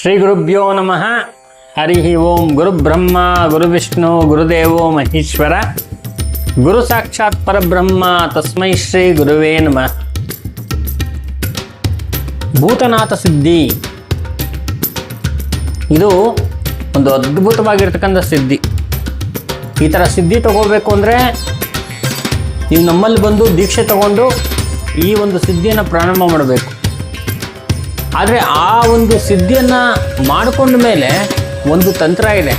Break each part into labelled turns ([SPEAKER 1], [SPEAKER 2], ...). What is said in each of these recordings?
[SPEAKER 1] ಶ್ರೀ ಗುರುಭ್ಯೋ ನಮಃ. ಹರಿ ಓಂ ಗುರುಬ್ರಹ್ಮ ಗುರುವಿಷ್ಣು ಗುರುದೇವೋ ಮಹೇಶ್ವರ. ಗುರು ಸಾಕ್ಷಾತ್ ಪರಬ್ರಹ್ಮ, ತಸ್ಮೈ ಶ್ರೀ ಗುರುವೇ ನಮಃ. ಭೂತನಾಥ ಸಿದ್ಧಿ. ಇದು ಒಂದು ಅದ್ಭುತವಾಗಿರ್ತಕ್ಕಂಥ ಸಿದ್ಧಿ. ಈ ಥರ ಸಿದ್ಧಿ ತಗೋಬೇಕು ಅಂದರೆ ನೀವು ನಮ್ಮಲ್ಲಿ ಬಂದು ದೀಕ್ಷೆ ತಗೊಂಡು ಈ ಒಂದು ಸಿದ್ಧಿಯನ್ನು ಪ್ರಾರಂಭ ಮಾಡಬೇಕು. ಆದರೆ ಆ ಒಂದು ಸಿದ್ಧಿಯನ್ನು ಮಾಡಿಕೊಂಡ ಮೇಲೆ ಒಂದು ತಂತ್ರ ಇದೆ.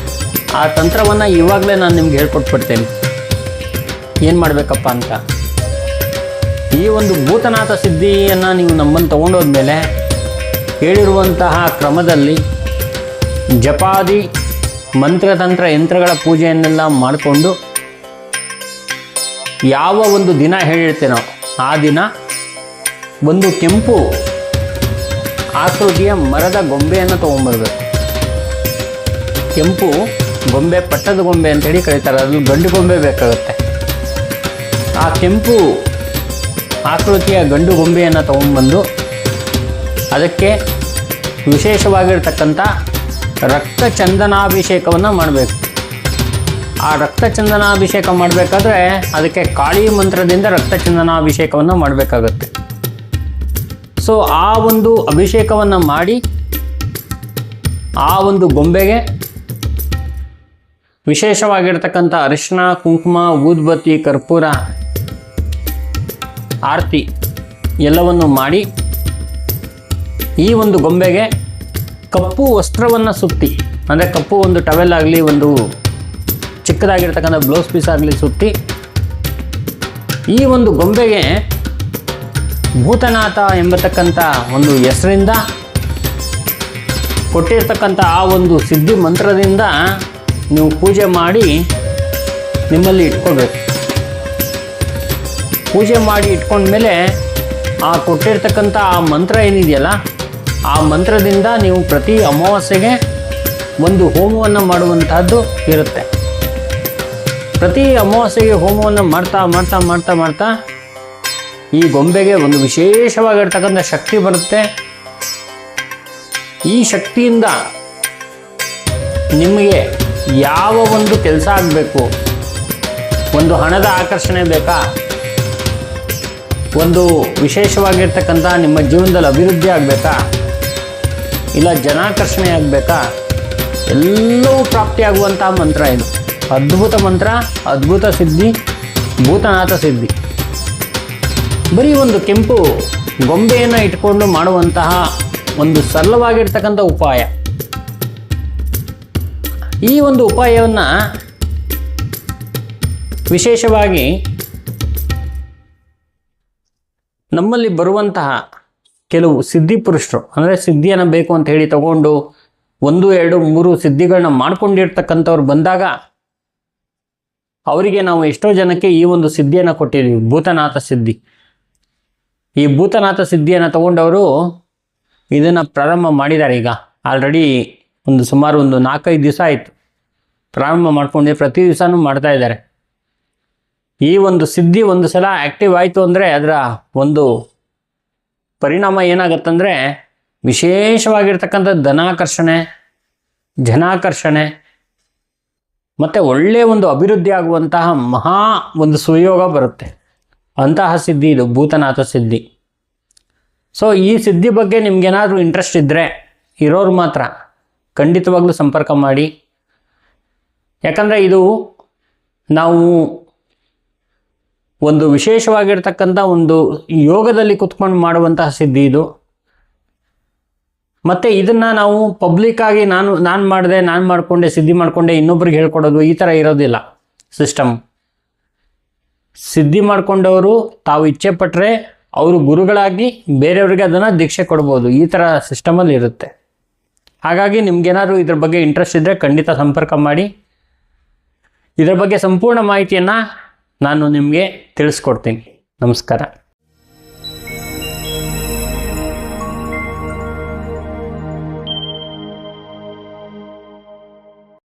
[SPEAKER 1] ಆ ತಂತ್ರವನ್ನು ಇವಾಗಲೇ ನಾನು ನಿಮ್ಗೆ ಹೇಳ್ಕೊಟ್ಬಿಡ್ತೇನೆ. ಏನು ಮಾಡಬೇಕಪ್ಪ ಅಂತ? ಈ ಒಂದು ಭೂತನಾಥ ಸಿದ್ಧಿಯನ್ನು ನೀವು ನಮ್ಮನ್ನು ತೊಗೊಂಡೋದ್ಮೇಲೆ ಹೇಳಿರುವಂತಹ ಕ್ರಮದಲ್ಲಿ ಜಪಾದಿ ಮಂತ್ರತಂತ್ರ ಯಂತ್ರಗಳ ಪೂಜೆಯನ್ನೆಲ್ಲ ಮಾಡಿಕೊಂಡು ಯಾವ ಒಂದು ದಿನ ಹೇಳಿರ್ತೇನೋ ಆ ದಿನ ಒಂದು ಕೆಂಪು ಆಕೃತಿಯ ಮರದ ಗೊಂಬೆಯನ್ನು ತೊಗೊಂಬರ್ಬೇಕು ಕೆಂಪು ಗೊಂಬೆ, ಪಟ್ಟದ ಗೊಂಬೆ ಅಂತೇಳಿ ಕರೀತಾರೆ. ಅದು ಗಂಡು ಗೊಂಬೆ ಬೇಕಾಗುತ್ತೆ. ಆ ಕೆಂಪು ಆಕೃತಿಯ ಗಂಡು ಗೊಂಬೆಯನ್ನು ತೊಗೊಂಬಂದು ಅದಕ್ಕೆ ವಿಶೇಷವಾಗಿರ್ತಕ್ಕಂಥ ರಕ್ತ ಚಂದನಾಭಿಷೇಕವನ್ನು ಮಾಡಬೇಕು. ಆ ರಕ್ತ ಚಂದನಾಭಿಷೇಕ ಮಾಡಬೇಕಾದ್ರೆ ಅದಕ್ಕೆ ಕಾಳಿ ಮಂತ್ರದಿಂದ ರಕ್ತ ಚಂದನಾಭಿಷೇಕವನ್ನು ಮಾಡಬೇಕಾಗತ್ತೆ. ಸೊ ಆ ಒಂದು ಅಭಿಷೇಕವನ್ನು ಮಾಡಿ, ಆ ಒಂದು ಗೊಂಬೆಗೆ ವಿಶೇಷವಾಗಿರ್ತಕ್ಕಂಥ ಅರಿಶಿನ ಕುಂಕುಮ, ಊದ್ಬತ್ತಿ, ಕರ್ಪೂರ, ಆರತಿ ಎಲ್ಲವನ್ನು ಮಾಡಿ ಈ ಒಂದು ಗೊಂಬೆಗೆ ಕಪ್ಪು ವಸ್ತ್ರವನ್ನು ಸುತ್ತಿ, ಅಂದರೆ ಕಪ್ಪು ಒಂದು ಟವೆಲ್ ಆಗಲಿ, ಒಂದು ಚಿಕ್ಕದಾಗಿರ್ತಕ್ಕಂಥ ಬ್ಲೌಸ್ ಪೀಸ್ ಆಗಲಿ ಸುತ್ತಿ ಈ ಒಂದು ಗೊಂಬೆಗೆ ಭೂತನಾಥ ಎಂಬತಕ್ಕಂಥ ಒಂದು ಹೆಸರಿಂದ ಕೊಟ್ಟಿರ್ತಕ್ಕಂಥ ಆ ಒಂದು ಸಿದ್ಧಿ ಮಂತ್ರದಿಂದ ನೀವು ಪೂಜೆ ಮಾಡಿ ನಿಮ್ಮಲ್ಲಿ ಇಟ್ಕೋಬೇಕು. ಪೂಜೆ ಮಾಡಿ ಇಟ್ಕೊಂಡ್ಮೇಲೆ ಆ ಕೊಟ್ಟಿರ್ತಕ್ಕಂಥ ಆ ಮಂತ್ರ ಏನಿದೆಯಲ್ಲ, ಆ ಮಂತ್ರದಿಂದ ನೀವು ಪ್ರತಿ ಅಮಾವಾಸ್ಯೆಗೆ ಒಂದು ಹೋಮವನ್ನು ಮಾಡುವಂತಹದ್ದು ಇರುತ್ತೆ. ಪ್ರತಿ ಅಮಾವಾಸ್ಯೆಗೆ ಹೋಮವನ್ನು ಮಾಡ್ತಾ ಮಾಡ್ತಾ ಮಾಡ್ತಾ ಮಾಡ್ತಾ ಈ ಗೊಂಬೆಗೆ ಒಂದು ವಿಶೇಷವಾಗಿರ್ತಕ್ಕಂಥ ಶಕ್ತಿ ಬರುತ್ತೆ. ಈ ಶಕ್ತಿಯಿಂದ ನಿಮಗೆ ಯಾವ ಒಂದು ಕೆಲಸ ಆಗಬೇಕು, ಒಂದು ಹಣದ ಆಕರ್ಷಣೆ ಬೇಕಾ, ಒಂದು ವಿಶೇಷವಾಗಿರ್ತಕ್ಕಂಥ ನಿಮ್ಮ ಜೀವನದಲ್ಲಿ ಅಭಿವೃದ್ಧಿ ಆಗಬೇಕಾ, ಇಲ್ಲ ಜನಾಕರ್ಷಣೆ ಆಗಬೇಕಾ, ಎಲ್ಲವೂ ಪ್ರಾಪ್ತಿಯಾಗುವಂಥ ಮಂತ್ರ ಇದು. ಅದ್ಭುತ ಮಂತ್ರ, ಅದ್ಭುತ ಸಿದ್ಧಿ, ಭೂತನಾಥ ಸಿದ್ಧಿ. ಬರೀ ಒಂದು ಕೆಂಪು ಗೊಂಬೆಯನ್ನು ಇಟ್ಕೊಂಡು ಮಾಡುವಂತಹ ಒಂದು ಸರಳವಾಗಿರ್ತಕ್ಕಂಥ ಉಪಾಯ. ಈ ಒಂದು ಉಪಾಯವನ್ನು ವಿಶೇಷವಾಗಿ ನಮ್ಮಲ್ಲಿ ಬರುವಂತಹ ಕೆಲವು ಸಿದ್ಧಿ ಪುರುಷರು, ಅಂದರೆ ಸಿದ್ಧಿಯನ್ನು ಬೇಕು ಅಂತ ಹೇಳಿ ತಗೊಂಡು ಒಂದು, ಎರಡು, ಮೂರು ಸಿದ್ಧಿಗಳನ್ನ ಮಾಡ್ಕೊಂಡಿರ್ತಕ್ಕಂಥವ್ರು ಬಂದಾಗ ಅವರಿಗೆ ನಾವು ಎಷ್ಟೋ ಜನಕ್ಕೆ ಈ ಒಂದು ಸಿದ್ಧಿಯನ್ನು ಕೊಟ್ಟಿದ್ದೀವಿ, ಭೂತನಾಥ ಸಿದ್ಧಿ. ಈ ಭೂತನಾಥ ಸಿದ್ಧಿಯನ್ನು ತಗೊಂಡವರು ಇದನ್ನು ಪ್ರಾರಂಭ ಮಾಡಿದ್ದಾರೆ ಈಗ. ಆಲ್ರೆಡಿ ಒಂದು ಸುಮಾರು ಒಂದು ನಾಲ್ಕೈದು ದಿವಸ ಆಯಿತು. ಪ್ರಾರಂಭ ಮಾಡ್ಕೊಂಡು ಪ್ರತಿ ದಿವಸನೂ ಮಾಡ್ತಾ ಇದ್ದಾರೆ. ಈ ಒಂದು ಸಿದ್ಧಿ ಒಂದು ಸಲ ಆ್ಯಕ್ಟಿವ್ ಆಯಿತು ಅಂದರೆ ಅದರ ಒಂದು ಪರಿಣಾಮ ಏನಾಗತ್ತಂದರೆ ವಿಶೇಷವಾಗಿರ್ತಕ್ಕಂಥ ಧನಾಕರ್ಷಣೆ ಜನಾಕರ್ಷಣೆ ಮತ್ತು ಒಳ್ಳೆಯ ಒಂದು ಅಭಿವೃದ್ಧಿ ಆಗುವಂತಹ ಮಹಾ ಒಂದು ಸುಯೋಗ ಬರುತ್ತೆ. ಅಂತಹ ಸಿದ್ಧಿ ಇದು, ಭೂತನಾಥ ಸಿದ್ಧಿ. ಸೊ ಈ ಸಿದ್ಧಿ ಬಗ್ಗೆ ನಿಮ್ಗೇನಾದರೂ ಇಂಟ್ರೆಸ್ಟ್ ಇದ್ದರೆ ಇರೋರು ಮಾತ್ರ ಖಂಡಿತವಾಗ್ಲೂ ಸಂಪರ್ಕ ಮಾಡಿ. ಯಾಕಂದರೆ ಇದು ನಾವು ಒಂದು ವಿಶೇಷವಾಗಿರ್ತಕ್ಕಂಥ ಒಂದು ಯೋಗದಲ್ಲಿ ಕುತ್ಕೊಂಡು ಮಾಡುವಂತಹ ಸಿದ್ಧಿ ಇದು. ಮತ್ತು ಇದನ್ನು ನಾವು ಪಬ್ಲಿಕ್ಕಾಗಿ ನಾನು ನಾನು ಮಾಡಿದೆ, ನಾನು ಮಾಡಿಕೊಂಡೆ, ಸಿದ್ಧಿ ಮಾಡಿಕೊಂಡೆ ಇನ್ನೊಬ್ರಿಗೆ ಹೇಳ್ಕೊಡೋದು ಈ ಥರ ಇರೋದಿಲ್ಲ ಸಿಸ್ಟಮ್ ಸಿದ್ಧಿ ಮಾಡಿಕೊಂಡವರು ತಾವು ಇಚ್ಛೆ ಪಟ್ಟರೆ ಅವರು ಗುರುಗಳಾಗಿ ಬೇರೆಯವ್ರಿಗೆ ಅದನ್ನು ದೀಕ್ಷೆ ಕೊಡ್ಬೋದು. ಈ ಥರ ಸಿಸ್ಟಮಲ್ಲಿ ಇರುತ್ತೆ. ಹಾಗಾಗಿ ನಿಮ್ಗೇನಾದ್ರು ಇದ್ರ ಬಗ್ಗೆ ಇಂಟ್ರೆಸ್ಟ್ ಇದ್ದರೆ ಖಂಡಿತ ಸಂಪರ್ಕ ಮಾಡಿ. ಇದರ ಬಗ್ಗೆ ಸಂಪೂರ್ಣ ಮಾಹಿತಿಯನ್ನು ನಾನು ನಿಮಗೆ ತಿಳಿಸ್ಕೊಡ್ತೀನಿ. ನಮಸ್ಕಾರ.